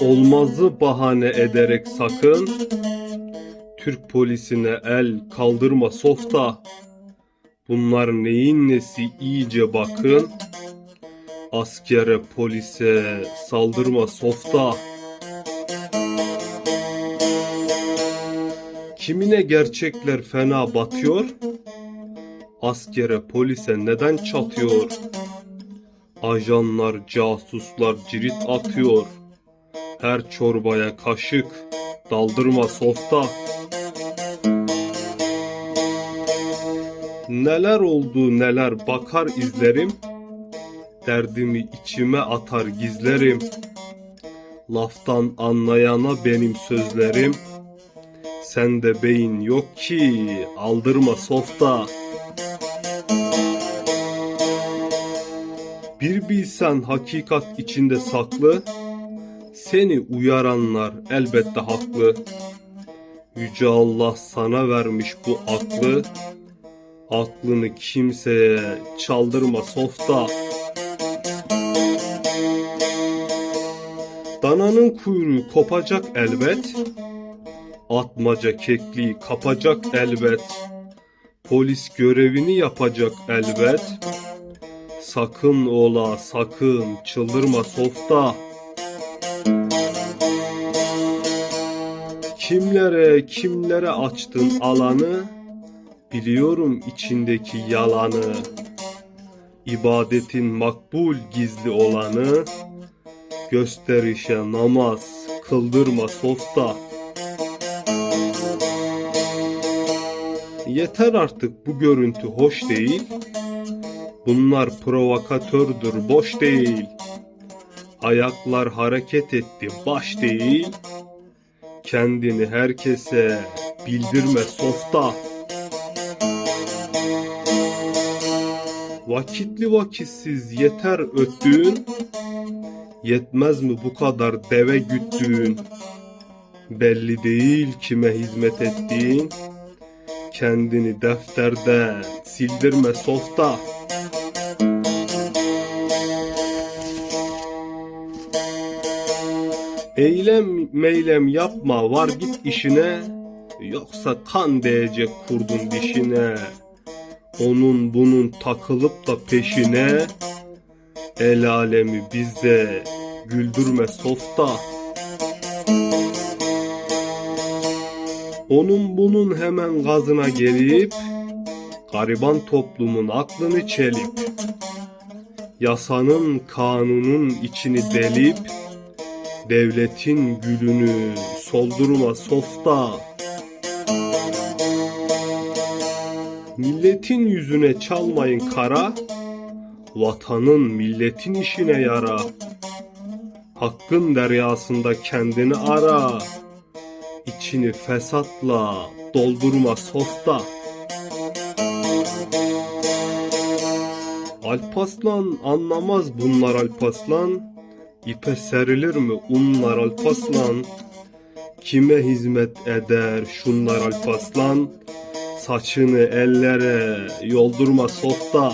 Olmazı bahane ederek sakın Türk polisine el kaldırma softa. Bunlar neyin nesi iyice bakın. Askere polise saldırma softa. Kimine gerçekler fena batıyor? Askere polise neden çatıyor? Ajanlar, casuslar cirit atıyor. Her çorbaya kaşık, daldırma softa. Neler oldu neler bakar izlerim. Derdimi içime atar gizlerim. Laftan anlayana benim sözlerim. Sende beyin yok ki aldırma softa. Bir bilsen hakikat içinde saklı, seni uyaranlar elbette haklı. Yüce Allah sana vermiş bu aklı, aklını kimseye çaldırma softa. Dananın kuyruğu kopacak elbet, atmaca kekliği kapacak elbet, polis görevini yapacak elbet. Sakın ola sakın çıldırma softa. Kimlere kimlere açtın alanı biliyorum içindeki yalanı. İbadetin makbul gizli olanı gösterişe namaz kıldırma softa. Yeter artık bu görüntü hoş değil. Bunlar provokatördür, boş değil. Ayaklar hareket etti, baş değil. Kendini herkese bildirme softa. Vakitli vakitsiz yeter öttüğün. Yetmez mi bu kadar deve güttüğün? Belli değil kime hizmet ettiğin. Kendini defterden sildirme softa. Eylem meylem yapma var git işine. Yoksa kan değecek kurdun dişine. Onun bunun takılıp da peşine. El alemi bizde güldürme softa. Onun bunun hemen gazına gelip Gariban toplumun aklını çelip Yasanın kanunun içini delip Devletin gülünü soldurma softa. Milletin yüzüne çalmayın kara, vatanın milletin işine yara. Hakkın deryasında kendini ara, içini fesatla doldurma softa. Alpaslan anlamaz bunlar Alpaslan. İpe serilir mi unlar alpaslan? Kime hizmet eder şunlar alpaslan? Saçını ellere yoldurma softa.